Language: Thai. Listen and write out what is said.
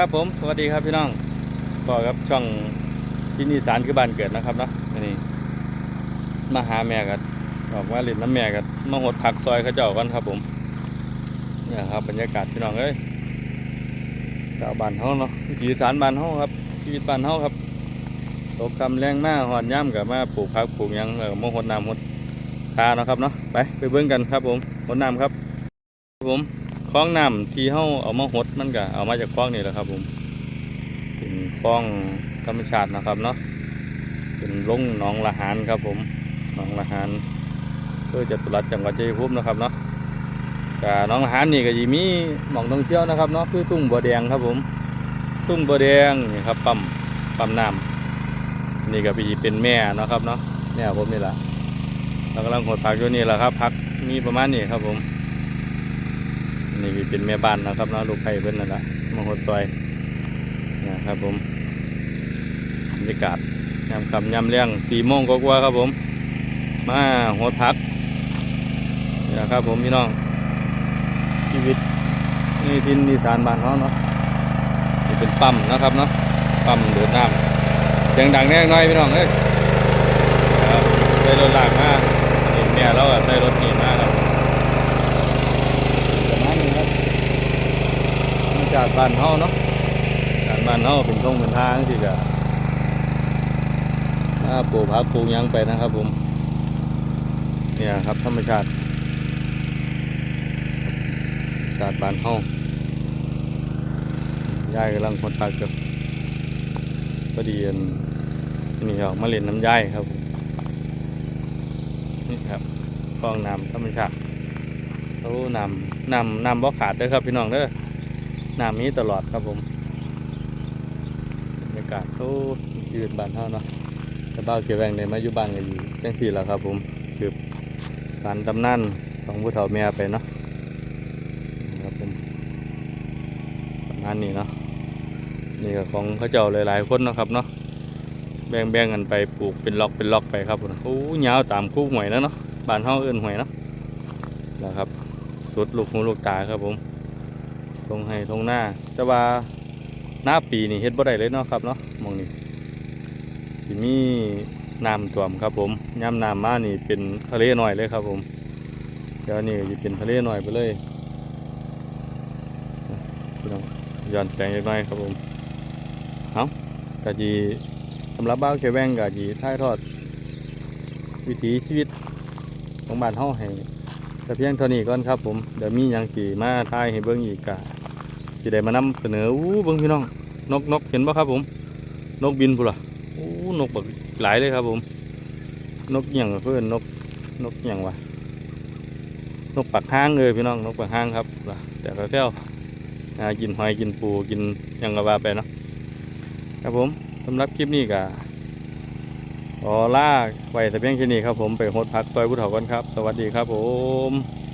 ครับผมสวัสดีครับพี่น้องก็ครับช่องที่นี่สารคือบ้านเกิดนะครับเนาะนนี้มาหาแม่กันบอกว่าเลินน้ำแม่กันมาหดผักซอยเขาเจ้ากันครับผมเนี่ยครับบรรยากาศพี่น้องเอ้ยชาวบ้านเฮาเนาะวิถีสารบ้านเฮาครับชีวิตบ้านเฮาครับตกกำแรงมากหอนย่ำกับมาปลูกผักปลูกยังแล้วก็มาหดน้ำหดทาเนาะครับเนาะไปไปเบิ่งกันครับผมหดน้ำครับผม ล้องน้ำที่เฮาเอามาหดมันก็เอามาจากคลองนี่แหละครับ ผมเป็นคลองธรรมชาตินะครับเนาะเป็นลงหนองละหานครับ ผมหนองละหานเพื่อจะตุรัสจังหวัดชัยภูมินะครับเนาะกหนองละหานนี่ก็ยีมีหมองท่องเที่ยวนะครับเนาะคือทุ่งบัวแดงครับผม ทุ่งบัวแดงนี่ครับปั๊มปั๊มน้ำนี่ก็พี่เป็นแม่เนาะครับเนาะแม่ผมนี่แหละเรากำลังหดผักอยู่นี่แหละครับผักมีประมาณนี้ครับผม นี่เป็นแม่บ้านนะครับเนาะลูกไผ่เพิ่นนั่นแหละมาหดซอยนี่ยครับผมบรรยากาศยามคำยามเลี้ยงสี่โมงกว่าครับผม มาหดพักนะครับผมพี่น้องชีวิตนี่ทินนิสานบ้านเขาเนาะนี่เป็นปั๊มนะครับเนาะปั๊มเดือดน้ำเสียงดังแน่น้อยพี่น้องเอ้ยครับใส่รถลากมานี่แม่เราก็ใส่รถนี่มาครับ ประมาณนี้ครับมาจาก บ้านเฮาเนาะจากบ้านเฮาเป็นตรงเป็นทางที่จะมาปลูกผักปลูกยังไปนะครับผม เนี่ยครับธรรมชาติจากบ้านเฮายายกำลังคนตักกับพอดีอันนี่ออกมาเล่นน้ำยายครับผมนี่ครับคลองน้ำธรรมชาติโอ้น้ำน้ำน้ำบ่ขาดเด้อครับพี่น้องเด้อ น้ำมีตลอดครับผมบรรยากาศโอ้ยืนบ้านเฮาเนาะแต่บ้าเกี่ยวแวงในมาอยู่บ้านกันอยู่จังสี่แล้วครับผมคือการตำนานของผู้เฒ่าแม่ไปเนาะครับผมประมาณนี้เนาะนี่ก็ของเขาเจ้าหลายๆคนเนาะครับเนาะแบ่งแบ่งกันไปปลูกเป็นล็อกเป็นล็อกไปครับผมโอ้ยาวตามคู่หวยแล้วเนาะบ้านเฮาเอิ้นหวยเนาะนะครับสุดลูกหูลูกตาครับผม ตรงให้ตรงหน้าแต่ว่าหน้าปีนี่เฮ็ดบ่ได้เลยเนาะครับเนาะมองนี้สิมีน้ำท่วมครับผมย่ำน้ำมานี่เป็นทะเลหน่อยเลยครับผมเดี๋ยวนี้จะเป็นทะเลหน่อยไปเลยย้อนแสงอีกน่อยครับผมเอากะจีสำหรับบ้าวแกแวงกะจีถ่ายทอด วิถีชีวิตของบ้านเฮาให้แต่เพียงเท่านี้ก่อนครับผมเดี๋ยวมีหยังสีมาทายให้เบิ่งอีกกะ สิได้มานำเสนออู้เบิ่งพี่น้องนกนกเห็นบ่ครับผม นกบินพุ่นล่ะอู้นกแบักหลายเลยครับผม นกเหี่ยงเพื่อนนกนกเหี่ยงวะนกปักห้างเลยพี่น้องนกปักห้างครับแต่ก็แก้วกินหอยกินปูกินยังก็ว่าไปเนาะครับผมสำหรับคลิปนี้ก็ขอลาไว้แต่เพียงแค่นี้ครับผมไปโหดพักซอยผู้เฒ่ากันครับ สวัสดีครับผม